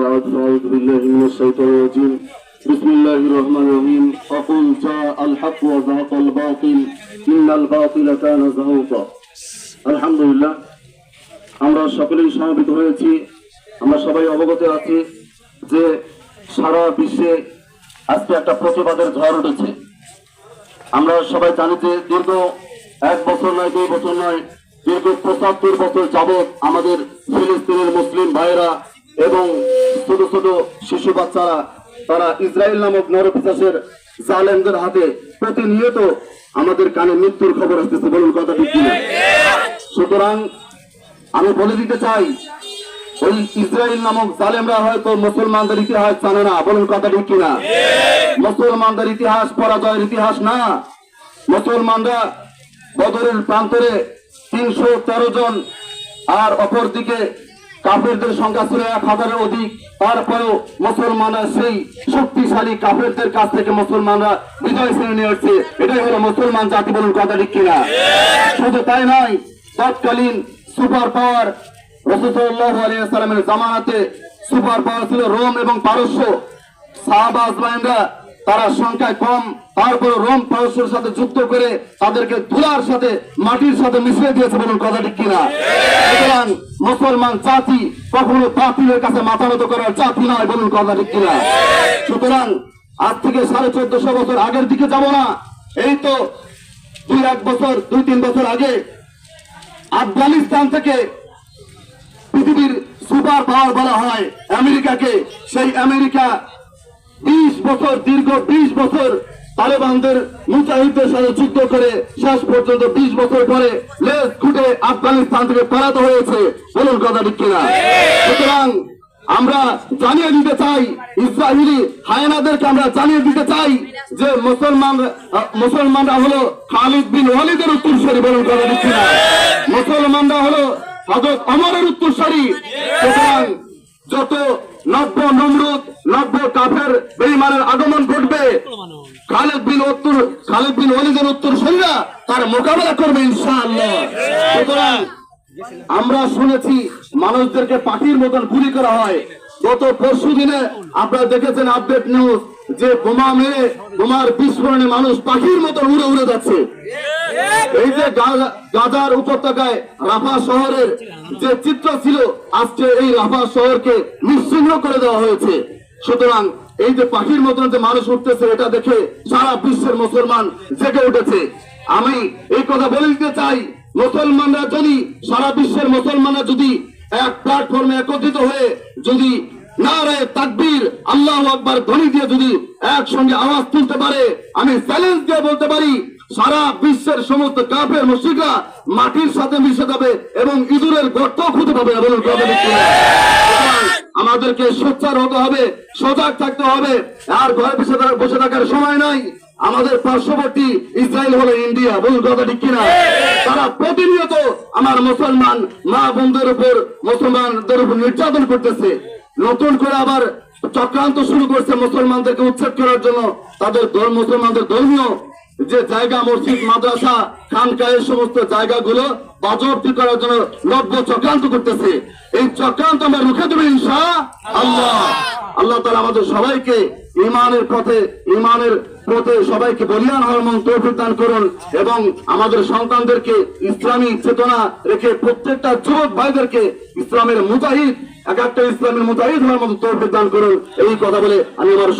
بعد فأعوذ بالله من الشيطان الرجيم بسم الله الرحمن الرحيم فقل جاء الحق وزهق الباطل إن الباطل كان زهوقا الحمد لله আমরা সকলেই সমবেত হয়েছি আমরা সবাই অবগত আছি যে সারা বিশ্বে আজকে একটা প্রতিবাদের ঝড় উঠেছে আমরা সবাই জানি যে দীর্ঘ এক বছর নয় দুই বছর নয় দীর্ঘ পঁচাত্তর বছর যাবৎ আমাদের ফিলিস্তিনের মুসলিম ভাইয়েরা এবং ছোট ছোট শিশু বাচ্চারা, তারা ইসরায়েল নামক নরপিচাসের জালেমদের হাতে প্রতিনিয়ত আমাদের কানে মৃত্যুর খবর আসতেছে। বলুন কথা ঠিক কিনা? সুতরাং আমি বলে দিতে চাই, ওই ইসরায়েল নামক জালেমরা হয়তো মুসলমানদের ইতিহাস জানে না। বলুন কথা ঠিক কিনা? মুসলমানদের ইতিহাস পরাজয়ের ইতিহাস না। মুসলমানরা বদরের প্রান্তরে তিনশো তেরো জন আর অপরদিকে কাফেরদের সংখ্যা ছিল এক হাজারের অধিক। তারপরেও মুসলমানরা সেই শক্তিশালী কাফেরদের কাছ থেকে মুসলমানরা বিজয় শ্রেণি নিয়ে আসছে এটাই হলো মুসলমান জাতি বলুন কথা ঠিক কিনা? শুধু তাই নয়, তৎকালীন সুপার পাওয়ার রসুল্লাহ আলিয়াল্লামের জামানাতে সুপার পাওয়ার ছিল রোম এবং পারস্য। সাহাবা আজমাইনরা তারা সংখ্যায় কম তারপরে রোম পারস্যের সাথে যুক্ত করে তাদেরকে ধুলার সাথে, মাটির সাথে মিশিয়ে দিয়েছে বলুন কথা ঠিক কিনা? সুতরাং মুসলমান জাতি কখনো বাতিলের কাছে মাথা নত করার জাতি নয় বলুন কথা ঠিক কিনা? সুতরাং আজ থেকে সাড়ে চোদ্দশো বছর আগের দিকে যাব না। এই তো দুই এক বছর, দুই তিন বছর আগে আফগানিস্তান থেকে পৃথিবীর সুপার পাওয়ার বলা হয় আমেরিকাকে। সেই আমেরিকা বিশ বছর, দীর্ঘ বিশ বছর তালেবানদের মুজাহিদদের সাথে যুদ্ধ করে শেষ পর্যন্ত বিশ বছর পরে লেজ খুঁটে আফগানিস্তান থেকে পালাতে হয়েছে। বলুন কথা ঠিক কিনা? সুতরাং আমরা জানিয়ে দিতে চাই ইসরায়েলি হায়নাদেরকে আমরা জানিয়ে দিতে চাই যে মুসলমান, মুসলমানরা হলো খালিদ বিন ওয়ালিদের উত্তরসূরি। বলুন কথা ঠিক কিনা? মুসলমানরা হলো হজরত অমরের উত্তরসূরি। সুতরাং যত নব্য নমরুদ নব্য কাফের বেইমানের আগমন ঘটবে। খালেদ বিন উত্তর, খালেদ বিন ওয়ালিদের উত্তর সৈরা তার মোকাবেলা করবে ইনশাআল্লাহ। আমরা শুনেছি মানুষদেরকে পাখির মতন গুলি করা হয়। গত পরশু দিনে আপনারা দেখেছেন আপডেট নিউজ যে বোমা মেরে, বোমার বিস্ফোরণে মানুষ পাখির মতন উড়ে উড়ে যাচ্ছে। এই যে গাজার উপত্যকায় রাফা শহরের যে চিত্র ছিল, আজকে এই রাফা শহরকে নিশ্চিহ্ন করে দেওয়া হয়েছে। সুতরাং এই যে পাখির মতন যে মানুষ উঠতেছে, এটা দেখে সারা বিশ্বের মুসলমান জেগে উঠেছে। আমি এই কথা বলে দিতে চাই, মুসলমানরা যদি, সারা বিশ্বের মুসলমানরা যদি এক প্ল্যাটফর্মে একত্রিত হয়ে যদি নারে তাকবীর, আল্লাহ আকবার ধ্বনি দিয়ে যদি একসঙ্গে আওয়াজ তুলতে পারে, আমি চ্যালেঞ্জ দিয়ে বলতে পারি, সারা বিশ্বের সমস্ত কাফের মুশরিকরা মাটির সাথে মিশে যাবে এবং ইঁদুরের গর্ত খুঁজে পাবে বলুন আমাদেরকে সোচ্চার হতে হবে, সজাগ থাকতে হবে। আর ঘরে বসে বসে থাকার সময় নাই। আমাদের পার্শ্ববর্তী ইসরায়েল হলো ইন্ডিয়া বলুন কথা ঠিক কিনা? তারা প্রতিনিয়ত আমার মুসলমান মা বোনদের উপর, মুসলমানদের উপর নির্যাতন করতেছে। নতুন করে আবার চক্রান্ত শুরু করছে মুসলমানদেরকে উচ্ছেদ করার জন্য। তাদের মুসলমানদের ধর্মীয় যে জায়গা, মসজিদ, মাদ্রাসা খানকা এই সমস্ত জায়গাগুলো বাজবতি করার জন্য নব্য চক্রান্ত করতেছে। এই চক্রান্ত আমরা রুখে দেবো ইনশা আল্লাহ। আল্লাহ তালা আমাদের সবাইকে ইমানের পথে ইমানের পথে সবাইকে বলিয়ান হওয়ার মন তৌফিক দান করুন এবং আমাদের সন্তানদেরকে ইসলামী চেতনা রেখে প্রত্যেকটা যুবক ভাইদেরকে ইসলামের মুজাহিদ, এক একটা ইসলামের মুজাহিদ হওয়ার মতো তৌফিক দান করুন। এই কথা বলে আমি আমার